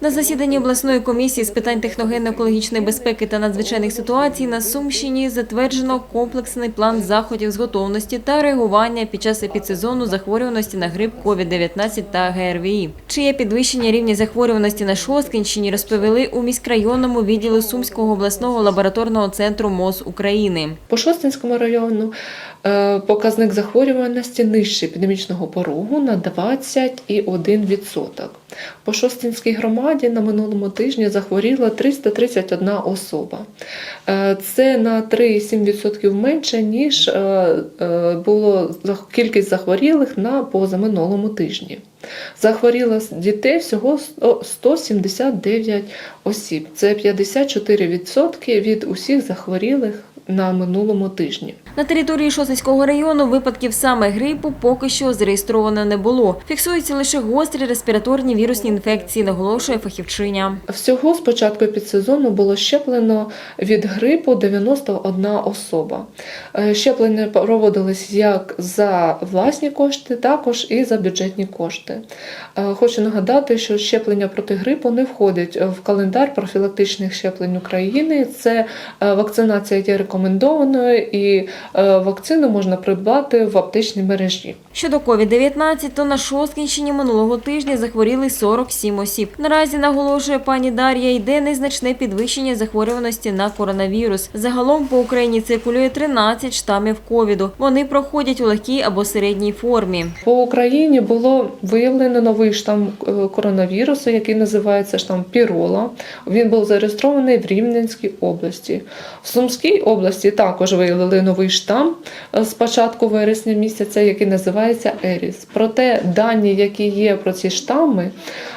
На засіданні обласної комісії з питань техногенно-екологічної безпеки та надзвичайних ситуацій на Сумщині затверджено комплексний план заходів з готовності та реагування під час епідсезону захворюваності на грип COVID-19 та ГРВІ. Чиє підвищення рівня захворюваності на Шосткінщині розповіли у міськрайонному відділі Сумського обласного лабораторного центру МОЗ України. По Шостинському району е, показник захворюваності нижче епідемічного порогу на 21%. По Шостинській громаді на минулому тижні захворіла 331 особа. Е, Це на 3,7% менше, ніж е, е, було кількість захворілих на позаминулому тижні. Захворіло дітей всього 100 179 осіб. Це 54% від усіх захворілих на минулому тижні. На території Шосницького району випадків саме грипу поки що зареєстровано не було. Фіксуються лише гострі респіраторні вірусні інфекції, наголошує фахівчиня. Всього з початку підсезону було щеплено від грипу 91 особа. Е, Щеплення проводились як за власні кошти, також і за бюджетні кошти. Е, Хочу нагадати, що щеплення проти грипу не входить в календар профілактичних щеплень України. Це е, вакцинація є рекомендованою, і вакцину можна придбати в аптечній мережі. Щодо COVID-19, то на Шосткінщині минулого тижня захворіли 47 осіб. Наразі наголошує пані Дар'я, йде незначне підвищення захворюваності на коронавірус. Загалом по Україні циркулює 13 штамів ковіду. Вони проходять у легкій або середній формі. По Україні було виявлено новий штам е, коронавірусу, який називається штам Пірола. Він був зареєстрований в Рівненській області. В Сумській області також виявили новий штам е, з початку вересня місяця, який називається Еріс. Проте дані, які є про ці штами,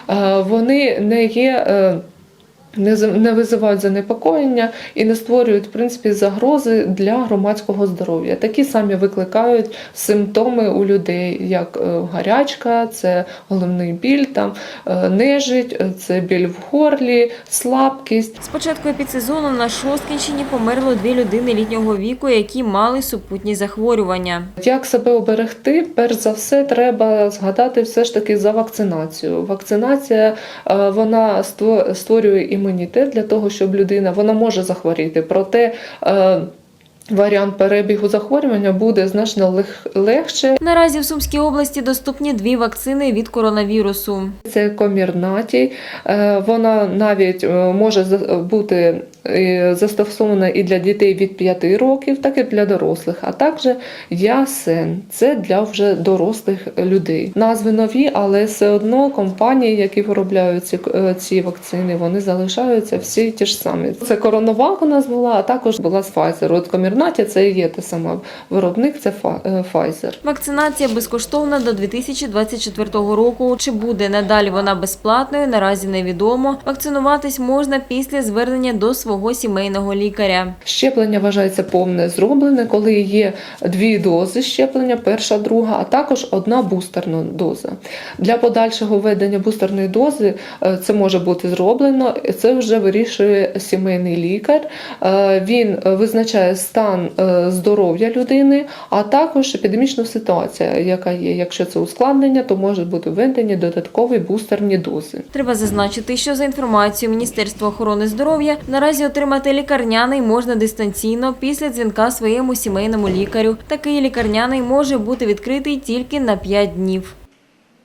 е, вони не є. Не не визивають занепокоєння і не створюють в принципі загрози для громадського здоров'я. Такі самі викликають симптоми у людей, як е, гарячка, це головний біль, там е, нежить, е, це біль в горлі, слабкість. З початку епідсезону на Шосткінщині померло дві людини літнього віку, які мали супутні захворювання. Як себе оберегти? Перш за все, треба згадати все ж таки за вакцинацію. Вакцинація вона створює імунітет для того, щоб людина вона може захворіти. Проте е, варіант перебігу захворювання буде значно лег- легше. Наразі в Сумській області доступні дві вакцини від коронавірусу. Це комірнатій. Е, Вона навіть е, може бути е, застосована і для дітей від 5 років, так і для дорослих, а також ясен. Це для вже дорослих людей. Назви нові, але все одно компанії, які виробляють ці, ці вакцини, вони залишаються всі ті ж самі. Це коронавак у нас була, а також була з Pfizer. От комірнаті це і є те саме виробник, це е, Pfizer. Вакцинація безкоштовна до 2024 року. Чи буде надалі вона безплатною, наразі невідомо. Вакцинуватись можна після звернення до свого сімейного лікаря. Щеплення вважається повне зроблене, коли є дві дози щеплення, перша, друга, а також одна бустерна доза. Для подальшого введення бустерної дози е, це може бути зроблено. Це вже вирішує сімейний лікар. Е, Він визначає стан е, здоров'я людини, а також епідемічну ситуацію, яка є. Якщо це ускладнення, то можуть бути введені додаткові бустерні дози. Треба зазначити, що за інформацією Міністерства охорони здоров'я наразі отримати лікарняний можна дистанційно після дзвінка своєму сімейному лікарю. Такий лікарняний може бути відкритий тільки на 5 днів.